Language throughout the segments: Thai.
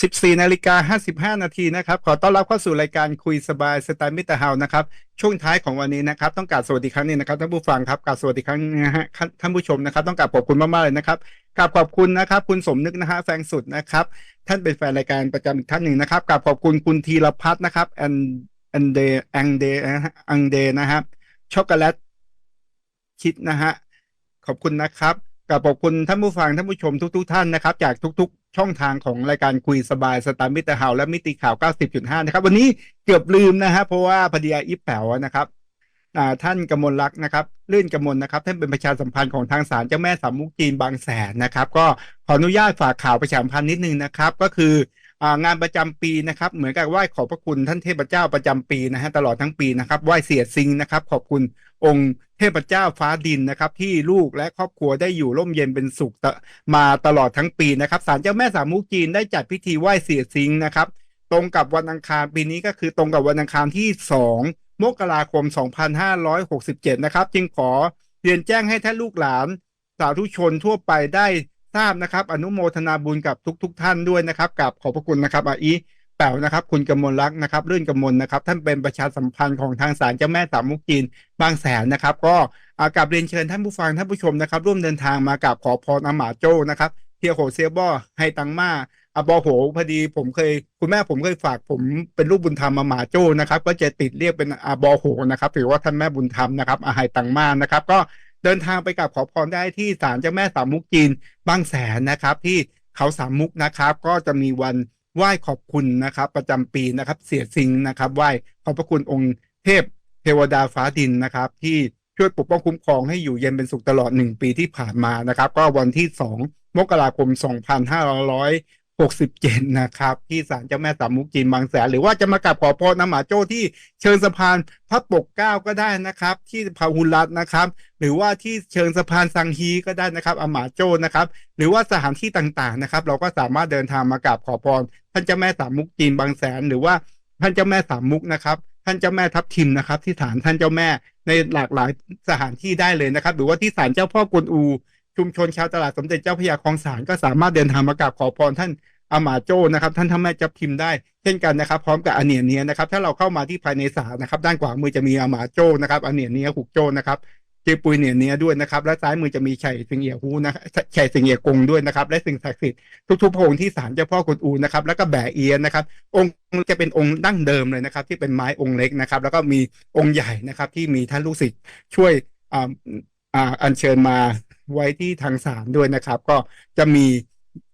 14นาฬิกา55 นาทีนะครับ ขอต้อนรับเข้าสู่รายการคุยสบายสไตล์มิตรเฮานะครับ ช่วงท้ายของวันนี้นะครับ ต้องกราบสวัสดีครั้งนี้นะครับท่านผู้ฟังครับกราบสวัสดีครั้งนะฮะท่านผู้ชมนะครับ ต้องกราบขอบคุณมากๆเลยนะครับกราบขอบคุณนะครับ คุณสมนึกนะฮะแฟงสุดนะครับ ท่านเป็นแฟนรายการประจำอีกท่านหนึ่งนะครับกราบขอบคุณคุณธีรพัฒน์นะครับแอนแอนเดแองเดอังเดนะครับช็อกโกแลตคิดนะฮะขอบคุณนะครับ กับขอบคุณท่านผู้ฟังท่านผู้ชมทุกๆท่านนะครับ จากทุก ๆ ช่องทางของรายการคุยสบายสตาร์มิเตอร์เฮาและมิติข่าว 90.5 นะครับ วันนี้เกือบลืมนะฮะเพราะว่าพอดีอาอีฟแป๋วนะครับท่านกมลรักษ์นะครับลื่นกมลนะครับท่านเป็นประชาสัมพันธ์ของทางศาลเจ้าแม่สามมุกจีนบางแสนนะครับ ก็ขออนุญาตฝากข่าวประชาสัมพันธ์นิดนึงนะครับ ก็คือ งานประจำปีนะครับ เหมือนกับไหว้ขอบพระคุณท่านเทพเจ้าประจำปีนะฮะตลอดทั้งปีนะครับไหว้เสียซิงนะครับ ขอบคุณองค์เทพเจ้าฟ้าดินนะครับ ที่ลูกและครอบครัวได้อยู่ร่มเย็นเป็นสุขมาตลอดทั้งปีนะครับศาลเจ้าแม่สามมุกจีนได้จัดพิธีไหว้เสียซิงนะครับตรงกับวันอังคารปีนี้ก็คือตรงกับวันอังคารที่ 2 มกราคม 2567 นะครับ จึงขอเรียนแจ้งให้ท่านลูกหลานสาธุชนทั่วไปได้ ทราบนะครับ อนุโมทนาบุญกับทุก ๆทท่านด้วยนะครับกับขอบพระคุณนะครับอาอีแป๋วนะครับ คุณกมลรักนะครับลื่นกมลนะครับ ท่านเป็นประชาสัมพันธ์ของทางศาลเจ้าแม่สามมุกจีนบางแสนนะครับ ก็อากับเรียนเชิญท่านผู้ฟังท่านผู้ชมนะครับ ร่วมเดินทางมากับขอพรอาหมาโจ้นะครับเทียโหเซียบอให้ตังมาอาบอโหพอดีผมเคย คุณแม่ผมเคยฝากผมเป็นลูกบุญธรรมอาหมาโจ้นะครับ ก็จะติดเรียกเป็นอาบอโหนะครับถือว่าท่านแม่บุญธรรมนะครับอาไฮตังมานะครับ ก็ เดินทางไปกับขอพรได้ที่ศาลเจ้าแม่สามมุกจีนบางแสนนะครับ ที่เขาสามมุกนะครับ ก็จะมีวันไหว้ขอบคุณนะครับ ประจำปีนะครับ เสียสิงนะครับไหว้ขอบพระคุณองค์เทพเทวดาฟ้าดินนะครับ ที่ช่วยปกป้องคุ้มครองให้อยู่เย็นเป็นสุขตลอดหนึ่งปีที่ผ่านมานะครับ ก็วันที่สองมกราคม 67 นะครับ ที่ศาลเจ้าแม่สามมุกจีนบางแสน หรือว่าจะมากราบขอพรน้ำหมาโจ้ที่เชิงสะพานพระปกเก้าก็ได้นะครับ ที่พาหุรัตนะครับ หรือว่าที่เชิงสะพานสังฮีก็ได้นะครับอาหมาโจ้นะครับ หรือว่าสถานที่ต่างๆนะครับ เราก็สามารถเดินทางมากราบขอพรท่านเจ้าแม่สามมุกจีนบางแสน หรือว่าท่านเจ้าแม่สามมุกนะครับท่านเจ้าแม่ทับทิมนะครับ ที่ฐานท่านเจ้าแม่ในหลากหลายสถานที่ได้เลยนะครับ หรือว่าที่ศาลเจ้าพ่อกวนอู ชุมชนชาวตลาดสมเด็จเจ้าพระยาคลองสารก็สามารถเดินทางมากราบขอพรท่านอาหมาโจ้นะครับ ท่านทำแม่จับพิมพ์ได้เช่นกันนะครับ พร้อมกับอเนียเนียนะครับ ถ้าเราเข้ามาที่ภายในศาลนะครับ ด้านขวามือจะมีอาหมาโจ้นะครับอเนียเนียหุกโจ้นะครับเจปุยเนียเนียด้วยนะครับ และซ้ายมือจะมีชัยสิงเอียฮูนะชัยสิงเอียกงด้วยนะครับ และสิ่งศักดิ์สิทธิ์ทุกๆพระองค์ที่ศาลเจ้าพ่อกวนอูนะครับ แล้วก็แบะเอียนนะครับ องค์จะเป็นองค์ดั้งเดิมเลยนะครับ ที่เป็นไม้องค์เล็กนะครับ แล้วก็มีองค์ใหญ่นะครับ ที่มีท่านลูกศิษย์ช่วยอ่าอ่าอัญเชิญมา ไว้ที่ทางศาลด้วยนะครับ ก็จะมี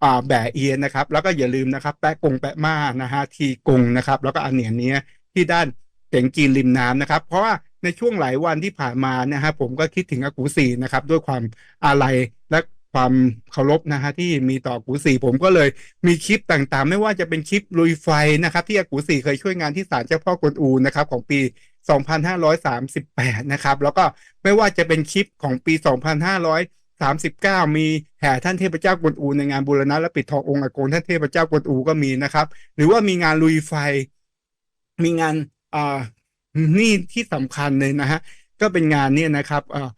อ่าแบะเอียนนะครับ แล้วก็อย่าลืมนะครับ แปะกงแปะมานะฮะทีกงนะครับ แล้วก็อันเนียเนี้ยที่ด้านเสียงจีนริมน้ำนะครับ เพราะว่าในช่วงหลายวันที่ผ่านมานะฮะผมก็คิดถึงอากูสีนะครับ ด้วยความอาลัยและความเคารพนะฮะที่มีต่ออากูสีผมก็เลยมีคลิปต่างๆ ไม่ว่าจะเป็นคลิปลุยไฟนะครับ ที่อากูสีเคยช่วยงานที่ศาลเจ้าพ่อกวนอูนะครับของปี 2538 นะครับ แล้วก็ไม่ว่าจะเป็นคลิปของปี 39 มีแห่ท่านเทพเจ้ากวนอูในงานบูรณะและปิดทององค์อากงท่านเทพเจ้ากวนอูก็มีนะครับ หรือว่ามีงานลุยไฟ มีงานอ่านี่ที่สำคัญเลยนะฮะก็เป็นงานเนี่ยนะครับเออ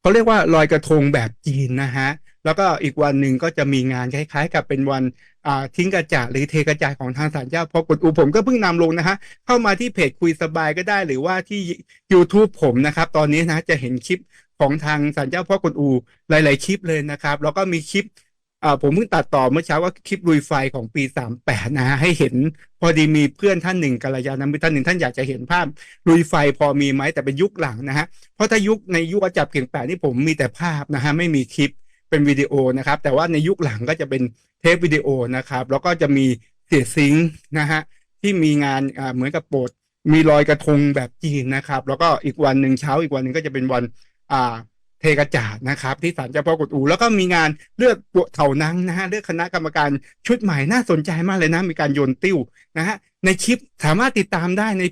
เขาเรียกว่าลอยกระทงแบบจีนนะฮะแล้วก็อีกวันหนึ่งก็จะมีงานคล้าย ๆ กับเป็นวันอ่าทิ้งกระจาดหรือเทกระจาดของทางศาลเจ้าพอกวนอูผมก็เพิ่งนำลงนะฮะเข้ามาที่เพจคุยสบายก็ได้หรือว่าที่ YouTube ผมนะครับ ตอนนี้นะจะเห็นคลิป ของทางศาลเจ้าพ่อกวนอูหลาย ๆ คลิปเลยนะครับ แล้วก็มีคลิปอ่าผมเพิ่งตัดต่อเมื่อเช้าว่าคลิปลุยไฟของปี 38 นะฮะให้เห็นพอดีมีเพื่อนท่านหนึ่งกัลยาณมิตรท่านหนึ่งท่านอยากจะเห็นภาพลุยไฟพอมีไหมแต่เป็นยุคหลังนะฮะเพราะถ้ายุคในยุคอาจับเขียงแปดนี่ผมมีแต่ภาพนะฮะไม่มีคลิปเป็นวิดีโอนะครับ แต่ว่าในยุคหลังก็จะเป็นเทปวิดีโอนะครับ แล้วก็จะมีเสียซิงนะฮะที่มีงานอ่าเหมือนกับโปรดมีลอยกระทงแบบจีนนะครับ แล้วก็อีกวันหนึ่งเช้าอีกวันหนึ่งก็จะเป็นวัน อ่าเทกระจาดนะครับ ที่ศาลเจ้าพ่อกวนอู แล้วก็มีงานเลือกปวเถานังนะฮะเลือกคณะกรรมการชุดใหม่น่าสนใจมากเลยนะ มีการโยนติ้วนะฮะในคลิปสามารถติดตามได้ใน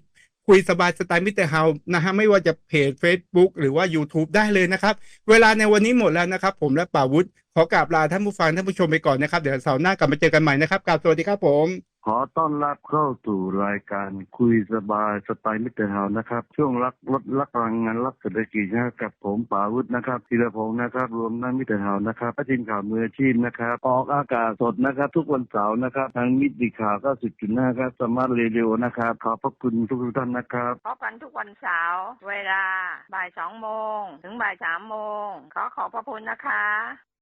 คุยสบายสไตล์มิสเตอร์เฮานะฮะไม่ว่าจะเพจ Facebook หรือว่า YouTube ได้เลยนะครับ เวลาในวันนี้หมดแล้วนะครับ ผมและป่าวุฒิขอกราบลาท่านผู้ฟังท่านผู้ชมไปก่อนนะครับ เดี๋ยวเสาร์หน้ากลับมาเจอกันใหม่นะครับกราบสวัสดีครับผม ขอต้อนรับเข้าสู่รายการคุยสบายสไตล์มิสเตอร์เฮานะครับ ช่วงรักลดรักพลังงานรักเศรษฐกิจนะครับกับผมป่าวุฒินะครับธีรพงศ์นะครับ รวมทั้งมิสเตอร์เฮานะครับทีมข่าวมืออาชีพนะครับ ออกอากาศสดนะครับ ทุกวันเสาร์นะครับ ทางมิติข่าว90.5ครับสมาร์ทเรดิโอนะครับขอบพระคุณทุกท่านนะครับพบกันทุกวันเสาร์เวลาบ่ายสองโมงถึงบ่ายสามโมงขอขอบพระคุณนะคะ